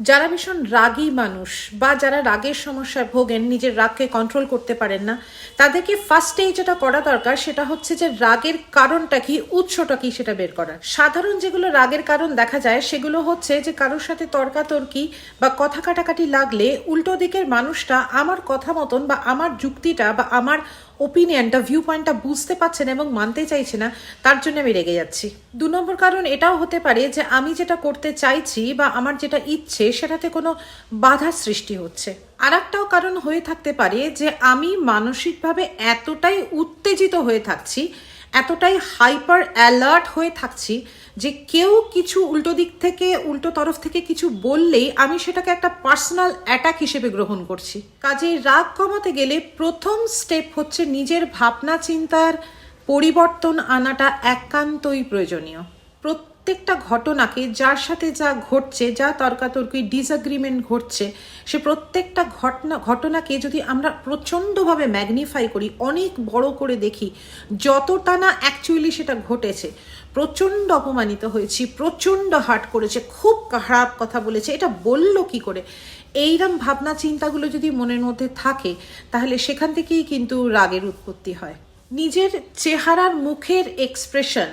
যারা ভীষণ রাগী মানুষ বা যারা রাগের সমস্যায় ভোগেন, নিজের রাগকে কন্ট্রোল করতে পারেন না, তাদেরকে ফার্স্টেই যেটা করা দরকার সেটা হচ্ছে যে রাগের কারণটা কি, উৎসটা কি সেটা বের করা সাধারণ যেগুলো রাগের কারণ দেখা যায়, সেগুলো হচ্ছে যে কারোর সাথে তর্কাতর্কি বা কথা কাটাকাটি লাগলে উল্টো দিকের মানুষটা আমার কথা মতন বা আমার যুক্তিটা বা আমার ওপিনিয়নটা ভিউ পয়েন্টটা বুঝতে পারছে না এবং মানতে চাইছে না, তার জন্য আমি রেগে যাচ্ছি। দু নম্বর কারণ এটাও হতে পারে যে আমি যেটা করতে চাইছি বা আমার যেটা ইচ্ছে সেটাতে কোনো বাধার সৃষ্টি হচ্ছে। আর একটাও কারণ হয়ে থাকতে পারে যে, আমি মানসিকভাবে এতটাই উত্তেজিত হয়ে থাকছি, এতটাই হাইপার অ্যালার্ট হয়ে থাকছি যে, কেউ কিছু উল্টো দিক থেকে, উল্টো তরফ থেকে কিছু বললেই আমি সেটাকে একটা পার্সোনাল অ্যাটাক হিসেবে গ্রহণ করছি। কাজেই রাগ কমাতে গেলে প্রথম স্টেপ হচ্ছে নিজের ভাবনা চিন্তার পরিবর্তন আনাটা একান্তই প্রয়োজনীয়। প্রত্যেকটা ঘটনাকে যার সাথে যা ঘটছে, যা তর্কাতর্কি ডিসএগ্রিমেন্ট ঘটছে, সে প্রত্যেকটা ঘটনা, ঘটনাকে যদি আমরা প্রচণ্ডভাবে ম্যাগনিফাই করি, অনেক বড় করে দেখি, যতটা না অ্যাকচুয়ালি সেটা ঘটেছে, প্রচণ্ড অপমানিত হয়েছি, প্রচণ্ড হার্ট করেছে, খুব খারাপ কথা বলেছে, এটা বলল কি করে? এইরম ভাবনা চিন্তাগুলো যদি মনের মধ্যে থাকে, তাহলে সেখান থেকেই কিন্তু রাগের উৎপত্তি হয়। নিজের চেহারার মুখের এক্সপ্রেশন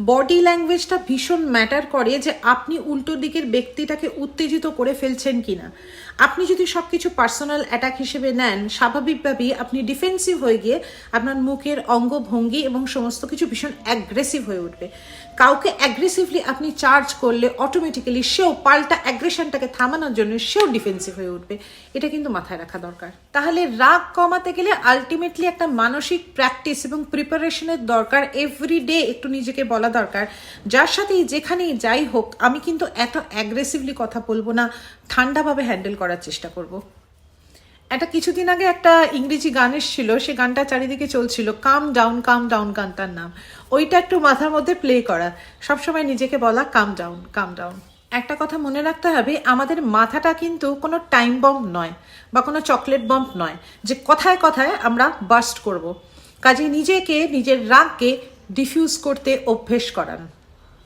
বডি ল্যাঙ্গুয়েজটা ভীষণ ম্যাটার করে যে আপনি উল্টো দিকের ব্যক্তিটাকে উত্তেজিত করে ফেলছেন কিনা। আপনি যদি সব কিছু পার্সোনাল অ্যাটাক হিসেবে নেন, স্বাভাবিকভাবেই আপনি ডিফেন্সিভ হয়ে গিয়ে আপনার মুখের অঙ্গভঙ্গি এবং সমস্ত কিছু ভীষণ অ্যাগ্রেসিভ হয়ে উঠবে। কাউকে অ্যাগ্রেসিভলি আপনি চার্জ করলে অটোমেটিক্যালি সেও পাল্টা অ্যাগ্রেশনটাকে থামানোর জন্য সেও ডিফেন্সিভ হয়ে উঠবে। এটা কিন্তু মাথায় রাখা দরকার। তাহলে রাগ কমাতে গেলে আলটিমেটলি একটা মানসিক প্র্যাকটিস এবং প্রিপারেশনের দরকার এভরি ডে একটু নিজেকে বলা দরকার। যার সাথেই যেখানেই যাই হোক, আমি কিন্তু এত অ্যাগ্রেসিভলি কথা বলব না, ঠান্ডাভাবে হ্যান্ডেল করার চেষ্টা করব। একটা কিছুদিন আগে একটা ইংরেজি গান এসেছিল, সে গানটা চারিদিকে চলছিল কাম ডাউন কাম ডাউন গানটার নাম। ওইটা একটু মাথার মধ্যে প্লে করা। সবসময় নিজেকে বলা কাম ডাউন কাম ডাউন একটা কথা মনে রাখতে হবে, আমাদের মাথাটা কিন্তু কোনো টাইম বম্ব নয়, বা কোনো চকলেট বম্ব নয়, যে কথায় কথায় আমরা বাস্ট করব। কাজে নিজেকে, নিজের রাগকে ডিফিউজ করতে অভ্যেস করান।